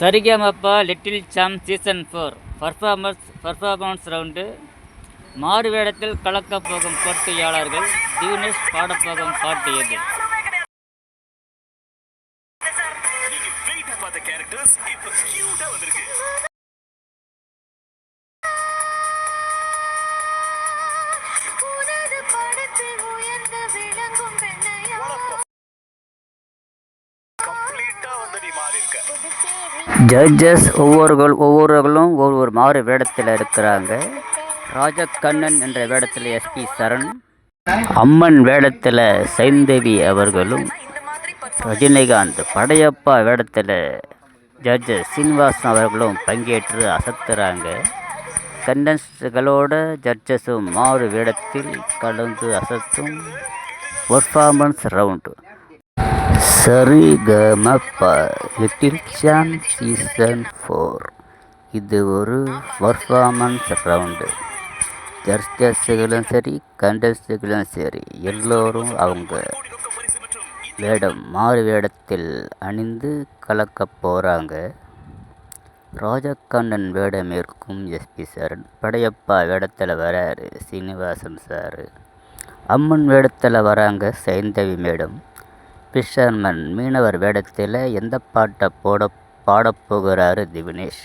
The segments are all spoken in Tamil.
Sarigamapa little champs season four performance performance round மாறு வேடத்தில் கலக்கப் போகும் போட்டியாளர்கள் திவினேஷ் பாடப்போகும் பாட்டு எது? பார்த்த கேரக்டர்ஸ் இப்ப கியூட்டா வந்திருக்கு. ஜட்ஜஸ் ஒவ்வொருகள் ஒவ்வொருவர்களும் ஒவ்வொரு மாறு வேடத்தில் இருக்கிறாங்க. ராஜக்கண்ணன் என்ற வேடத்தில் எஸ்பி சரண் அம்மன் வேடத்தில் சைந்தவி அவர்களும் ரஜினிகாந்த் படையப்பா வேடத்தில் ஜட்ஜஸ் சீனிவாசன் அவர்களும் பங்கேற்று அசத்துறாங்க. கண்டன்ஸ்களோட ஜட்ஜஸும் மாறு வேடத்தில் கலந்து அசத்தும் performance round Sarigamapa little champs season four. இது ஒரு பர்ஃபார்மன்ஸ் ரவுண்டு ஜட்ஜஸுகளும் சரி கண்டஸ்டுகளும் சரி எல்லோரும் அவங்க வேடம் மாறு வேடத்தில் அணிந்து கலக்கப் போகிறாங்க ராஜகண்ணன் வேடம் இருக்கும் எஸ்பி சார் படையப்பா வேடத்தில் வராரு சீனிவாசன் சார் அம்மன் வேடத்தில் வராங்க சைந்தவி மேடம். ஃபிஷர்மன் மீனவர் வேடத்தில் எந்த பாட்டை போட பாடப்போகிறாரு திவினேஷ்?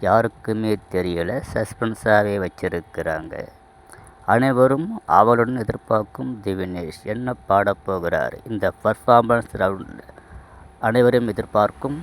யாருக்குமே தெரியல. சஸ்பென்ஸாகவே வச்சிருக்கிறாங்க. அனைவரும் அவளுடன் எதிர்பார்க்கும் திவினேஷ் என்ன பாடப்போகிறார் இந்த பர்ஃபார்மன்ஸ் ரவுண்ட் அனைவரும் எதிர்பார்க்கும்